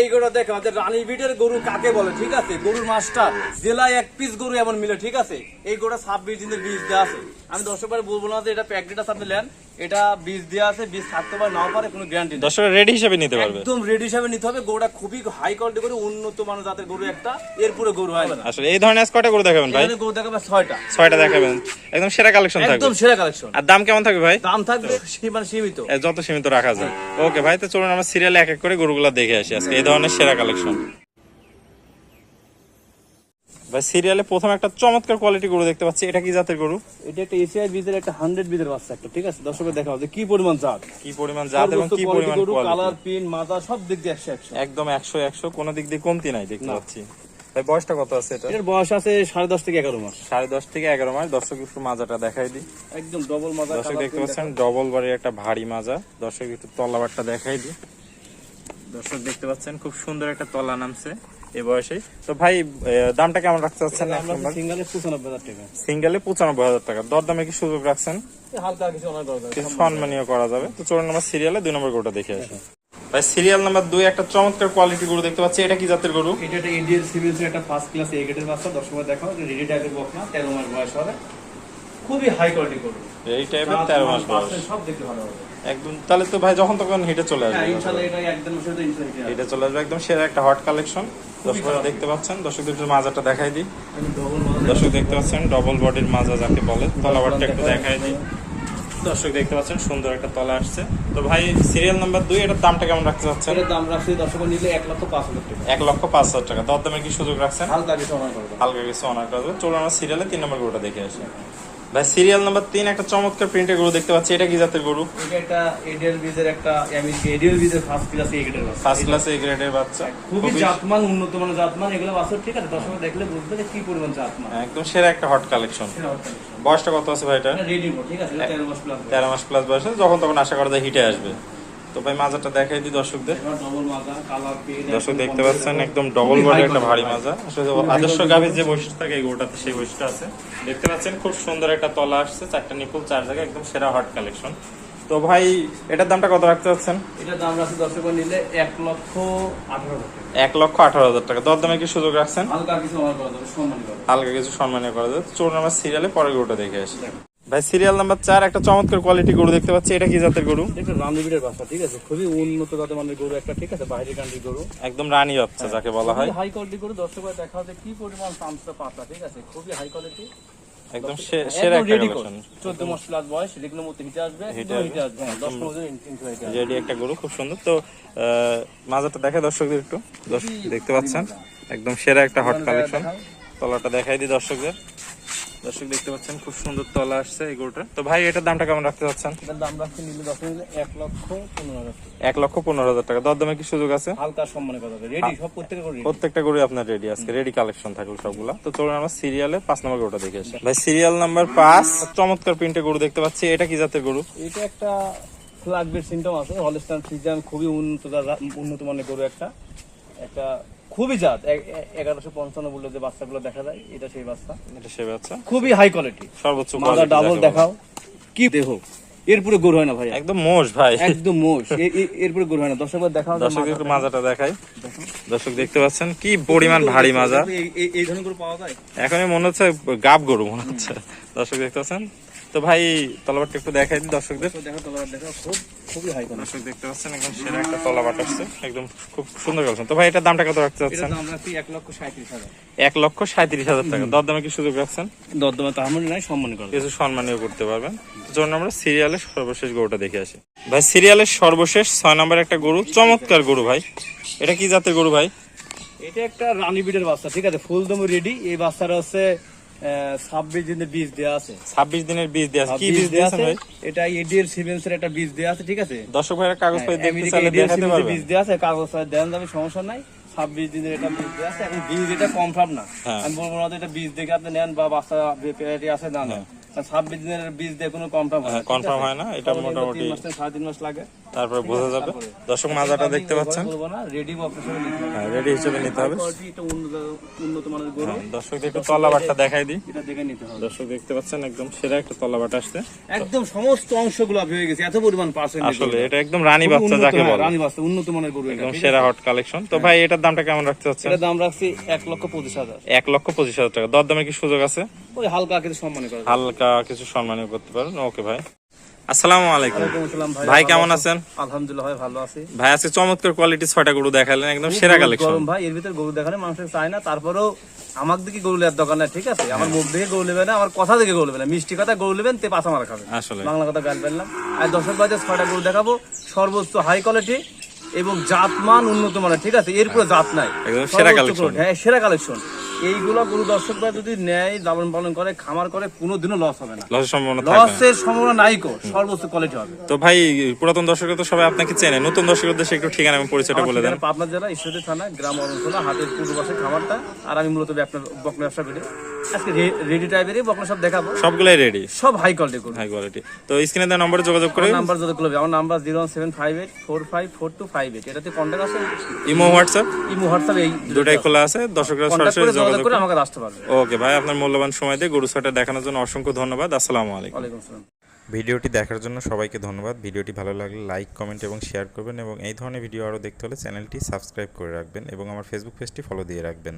এই দেখে গরু কাকে বলে? ঠিক আছে? গরুর মাসটা জেলায় এক পিস গরু এমন মিলে, ঠিক আছে? এই গরুটা ছাব্বিশ দিনের বীজ দেওয়া আছে। আমি দর্শক বারে বলব না যে এটা প্যাকেটটা আপনি নেন। এটা বীজ দেওয়া আছে বীজ থাকতে পারে নাও পারে কোনো গ্যারান্টি নেই। দর্শকরা রেডি হিসেবে নিতে পারবে। একদম রেডি হিসাবে নিতে হবে। গরুটা খুবই হাই কোয়ালিটি করে উন্নত মানের জাতের গরু একটা। এরপরে গরু হয় না। আসলে এই ধরনের কয়টা করে দেখাবেন ভাই। এখানে গরু দেখাবে ছয়টা। ছয়টা দেখাবেন। একদম সেরা কালেকশন থাকবে। একদম সেরা কালেকশন আর দাম কেমন থাকবে ভাই? দাম থাকবে সীমানা সীমিত। যত সীমিত রাখা যায়। ওকে ভাই তো চলুন আমরা সিরিয়ালে এক এক করে গরুগুলো দেখে আসি আজকে। এই ধরনের সেরা কালেকশন ভাই সিরিয়ালে প্রথম একটা চমৎকার কোয়ালিটি গরু দেখতে পাচ্ছি। এটা কি জাতের গরু? এটা একটা বীজের একটা হান্ড্রেড বীজের বাচ্চা একটা ঠিক আছে? দর্শকের দেখা হবে কি পরিমাণ জাত। কি পরিমাণ জাত এবং কি পরিমাণ কালার পিন মাথা সব দিক দিয়ে একশো একশো। একদম একশো একশো কোনো দিক দিয়ে কমতি নাই দেখতে পাচ্ছি। ভাই বয়সটা কত আছে এটা? এটার বয়স আছে সাড়ে দশ থেকে এগারো মাস। সাড়ে দশ থেকে এগারো মাস। দর্শক একটু মাজাটা দেখাই দিই। একদম ডবল মাথা দর্শক দেখতে পাচ্ছেন ডবল একটা ভারী মাজা। দর্শক একটু তলাবারটা দেখাই দিই। দর্শক দেখতে পাচ্ছেন খুব সুন্দর একটা তলা নামছে। এই বয়সে তো ভাই দামটা কেমন রাখতে চাচ্ছেন দেখা। পঁচানব্বই হাজার টাকা। সিঙ্গেলে পঁচানব্বই হাজার টাকা। দরদামে কি সুযোগ রাখছেন? হালকা কিছু কিছু সম্মানীয় করা যাবে। তো চোর নম্বর সিরিয়ালে দুই নম্বর গরুটা দেখে আসি। ভাই সিরিয়াল নাম্বার দুই একটা চমৎকার কোয়ালিটি গরু দেখতে পাচ্ছি। এটা কি জাতের গরু? এটা একটা ইন্ডিয়ান সিভিল একটা ফার্স্ট ক্লাস এ গ্রেডের বাচ্চা। দশ দেখাও যে রেডি টাইপের বক না তেরো মাস বয়স হবে। খুবই হাই কোয়ালিটি করবে এই টাইপের তেরো মাস বয়স। সব দেখতে ভালো হবে। একদম তাহলে তো ভাই যখন তখন হিটে চলে হ্যাঁ আসবে ইনশাআল্লাহ এটা একদম তো ইনশাআল্লাহ হিটে চলে আসবে একদম সেরা একটা হট কালেকশন দর্শকরা দেখতে পাচ্ছেন দর্শকদের একটু মাজাটা দেখাই দিই। দর্শক দেখতে পাচ্ছেন ডবল বডির মাজা যাকে বলে তলাবারটা একটু দেখাই দিই। দর্শক দেখতে পাচ্ছেন সুন্দর একটা তলা আসছে। তো ভাই সিরিয়াল নাম্বার দুই এটার দামটা কেমন রাখতে চাচ্ছেন? এটার দাম রাখছি দর্শক নিলে এক লক্ষ পাঁচ হাজার টাকা। এক লক্ষ পাঁচ হাজার টাকা। দরদামের কি সুযোগ রাখছেন? হালকা কিছু অনার করবে হালকা কিছু অনার করবে চলুন আমরা সিরিয়ালে তিন নম্বর গরুটা দেখে আসি। ভাই সিরিয়াল নাম্বার তিন একটা চমৎকার প্রিন্টের গরু দেখতে পাচ্ছি। এটা কি জাতের গরু? এটা একটা এডিএল বিজের একটা এডিএল বিজের ফার্স্ট ক্লাস এ গ্রেডের বাচ্চা। ফার্স্ট ক্লাস এ গ্রেডের বাচ্চা। খুবই খুবই- জাতমান উন্নত মানের জাতমান। এগুলো ঠিক আছে দর্শক দেখলে বুঝবে যে কি পরিমাণ জাতমান। একদম সেরা একটা হট কালেকশন বয়সটা কত আছে ভাই এটা? রেডি ঠিক আছে এটা তেরো মাস প্লাস তেরো মাস প্লাস বয়সে যখন তখন আশা করা যায় হিটে আসবে। তো ভাই মাজাটা দেখাই দিই দর্শকদের। দর্শক দেখতে পাচ্ছেন একদম ডবল বডি একটা ভারী মাজা। আসলে আদর্শ গাভীর যে বৈশিষ্ট্য থাকে এই গরুটাতে সেই বৈশিষ্ট্য আছে। দেখতে পাচ্ছেন খুব সুন্দর একটা তলা আসছে চারটা নিপুল চার জায়গায় একদম সেরা হট কালেকশন তো ভাই এটার দামটা কত রাখতে চাচ্ছেন? এটা দাম রাখছে দর্শক নিলে এক লক্ষ আঠারো এক লক্ষ আঠারো হাজার টাকা। দরদামে কি সুযোগ রাখছেন? হালকা কিছু সম্মানীয় করা যাবে। চলুন আমরা সিরিয়ালে পরের গরুটা দেখে আসি। ভাই সিরিয়াল নাম্বার চার একটা চমৎকার কোয়ালিটি গরু দেখতে পাচ্ছি। এটা কি জাতের গরু? এটা বাসা ঠিক আছে? খুবই উন্নত জাতের মানের গরু একটা ঠিক আছে? বাইরের কান্ট্রি গরু। একদম রানী বাচ্চা যাকে বলা হয়। হাই কোয়ালিটি গরু। দর্শক দেখা হচ্ছে কি পরিমাণ পাতা ঠিক আছে? খুবই হাই কোয়ালিটি একদম সেরা একটা কালেকশন চোদ্দ মাস প্লাস বয়স রেগুলোর মধ্যে হিটে আসবে হিটে হিটে আসবে। দশ পনেরো দিন ইনশাল্লাহ হিটে আসবে রেডি একটা গরু খুব সুন্দর। তো আহ, মাজাটা দেখে দর্শকদের একটু। দর্শক দেখতে পাচ্ছেন? একদম সেরা একটা হট কালেকশন তলাটা দেখাই দিই দর্শকদের। দর্শক দেখতে পাচ্ছেন খুব সুন্দর তলা আসছে এই গরুটা। তো ভাই এটার দামটা কেমন রাখতে চাচ্ছেন? এটার দাম রাখছে নিলে দশ নিলে এক লক্ষ পনেরো হাজার এক লক্ষ পনেরো হাজার টাকা। দরদামে কি সুযোগ আছে? হালকা সম্মানের কথা রেডি সব প্রত্যেকের রেডি প্রত্যেকটা গরু আপনার রেডি আজকে। রেডি কালেকশন থাকল সবগুলা। তো চলুন আমরা সিরিয়ালে পাঁচ নম্বর গরুটা দেখে আসি। ভাই সিরিয়াল নাম্বার পাঁচ। চমৎকার প্রিন্টে গরু দেখতে পাচ্ছি। এটা কি জাতের গরু? এটা একটা ফ্লাগবের সিমটম আছে। হলস্টান ফ্রিজিয়ান খুবই উন্নত উন্নত মানের গরু একটা। একটা খুবই জাত এগারোশো পঞ্চান্ন যে বাচ্চাগুলো দেখা যায় এটা সেই বাচ্চা। এটা সে বাচ্চা? খুবই হাই কোয়ালিটি সর্বোচ্চ মাদা ডাবল দেখাও। কি দেহ? এরপরে গরু হয় না ভাই একদম মোষ ভাই। একদম মোষ। এরপরে গরু হয় না। দর্শকবার দেখাও দর্শক একটু মাজাটা দেখাই। দর্শক দেখতে পাচ্ছেন কি পরিমাণ ভারী মাজা। এই ধরনের গরু পাওয়া যায়? এখনই মনে হচ্ছে গাব গরু মনে হচ্ছে। দর্শক দেখতে পাচ্ছেন তো ভাই তলাবারটা একটু দেখাই দিই দর্শকদের। দেখো তোমার দেখো খুব খুবই হাই কোয়ালিটি দর্শক দেখতে পাচ্ছেন একদম সেরা একটা তলাবাট আসছে। একদম খুব সুন্দর কালেকশন তো ভাই দামটা কত রাখতে এটা দাম লক্ষ সাঁত্রিশ হাজার। লক্ষ টাকা। দরদামে কি সুযোগ রাখছেন? দরদমে তাহলে নাই সম্মান করে। কিছু সম্মানীয় করতে পারবেন। জন্য আমরা সিরিয়ালের সর্বশেষ গরুটা দেখে আসি। ভাই সিরিয়ালের সর্বশেষ ছয় নম্বর একটা গরু চমৎকার গরু ভাই। এটা কি জাতের গরু ভাই? এটা একটা রানী বিটের বাচ্চা ঠিক আছে? ফুল ফুলদম রেডি। এই বাচ্চাটা হচ্ছে ছাব্বিশ দিনের বীজ দেওয়া আছে। ছাব্বিশ দিনের বীজ দেওয়া আছে। কি বীজ দেওয়া আছে এটা এডিএল সিভেন্সের একটা বীজ দেওয়া আছে ঠিক আছে? দর্শক ভাইয়ের কাগজ পাই দেখতে চাইলে দেখাতে সিমেন্সের বীজ দেওয়া আছে কাগজ পাই দেন যাবে সমস্যা নাই। ছাব্বিশ দিনের এটা বীজ দেওয়া আছে এখন বীজ এটা কনফার্ম না। হ্যাঁ। আমি বলব না এটা বীজ দেখে আপনি নেন বা বাচ্চা পেয়ারি আছে না না ছাব্বিশ দিনের বীজ দিয়ে কোনো কনফার্ম হয় হ্যাঁ, হয় না, এটা মোটামুটি- সাড়ে তিন মাস লাগে। তারপরে বোঝা যাবে। দর্শক মাজাটা দেখতে পাচ্ছেন। রেডি হিসেবে নিতে হবে। হ্যাঁ হিসেবে নিতে হবে। হ্যাঁ, দর্শকদের একটু তলাবাটটা দেখাই দিই। দর্শক দেখতে পাচ্ছেন একদম সেরা একটা তলাবাট আসছে। একদম সমস্ত অংশগুলো হয়ে গেছে এত পরিমাণ পার্সেন্ট আসলে এটা একদম রানী বাচ্চা যাকে বলে। রানী বাচ্চা উন্নত মানের গরু একদম সেরা হট কালেকশন তো ভাই এটার দামটা কেমন রাখতে হচ্ছে এটার দাম রাখছি এক লক্ষ পঁচিশ হাজার। এক লক্ষ পঁচিশ হাজার টাকা। দরদামের কি সুযোগ আছে? ওই হালকা কিছু সম্মান করা হালকা কিছু সম্মানীয় করতে পারেন। ওকে ভাই। আসসালামু আলাইকুম। ভাই ভাই কেমন আছেন? আলহামদুলিল্লাহ ভাই ভালো আছি। ভাই আজকে চমৎকার কোয়ালিটি ছয়টা গরু দেখালেন একদম সেরা কালেকশন গরম ভাই এর ভিতরে গরু দেখালে মানুষের চায় না তারপরেও আমার দিকে গরু লেয়ার দোকান নাই ঠিক আছে? আমার মুখ দেখে গরু নেবে না আমার কথা দেখে গরু নেবে না। মিষ্টি কথা গরু নেবেন তে পাঁচা মারা খাবে। আসলে। বাংলা কথা গাল ফেললাম। আর দর্শক বাজে ছয়টা গরু দেখাবো সর্বোচ্চ হাই কোয়ালিটি এবং জাতমান উন্নত মানের ঠিক আছে? এরপরে জাত নাই। সেরা কালেকশন হ্যাঁ সেরা কালেকশন এইগুলো গরু দর্শক ভাই যদি নেয় লালন পালন করে খামার করে কোনোদিনও লস হবে না। লসের সম্ভাবনা লসের সম্ভাবনা নাই কো সর্বোচ্চ কোয়ালিটি হবে। তো ভাই পুরাতন দর্শকরা তো সবাই আপনাকে চেনে। নতুন দর্শকদের একটু ঠিকানা এবং পরিচয়টা বলে দেন। আপনার পাবনা জেলা ঈশ্বরদী থানা গ্রাম অরণখোলা হাতের পূর্ব পাশে খামারটা। আর আমি মূলত আপনার বকনা ব্যবসা করি। আজকে রেডি টাইপেরই বকনা সব দেখাবো। সবগুলাই রেডি সব হাই কোয়ালিটি হাই কোয়ালিটি তো স্ক্রিনে দেওয়া নম্বরে যোগাযোগ করে। নাম্বার করবে আমার number zero seven five eight four five four two five eight এটাতে কন্ট্যাক্ট আছে? ইমো হোয়াটসঅ্যাপ ইমো হোয়াটসঅ্যাপ এই দুটাই খোলা আছে। দর্শকরা সরাসরি যোগাযোগ যোগাযোগ করে করে আমাকে আসতে পারবে। ওকে ভাই আপনার মূল্যবান সময় দিয়ে গরু ছয়টা দেখানোর জন্য অসংখ্য ধন্যবাদ। আসসালামু আলাইকুম। ওয়ালাইকুম আসসালাম। ভিডিওটি দেখার জন্য সবাইকে ধন্যবাদ। ভিডিওটি ভালো লাগলে লাইক কমেন্ট এবং শেয়ার করবেন এবং এই ধরনের ভিডিও আরও দেখতে হলে চ্যানেলটি সাবস্ক্রাইব করে রাখবেন এবং আমার ফেসবুক পেজটি ফলো দিয়ে রাখবেন।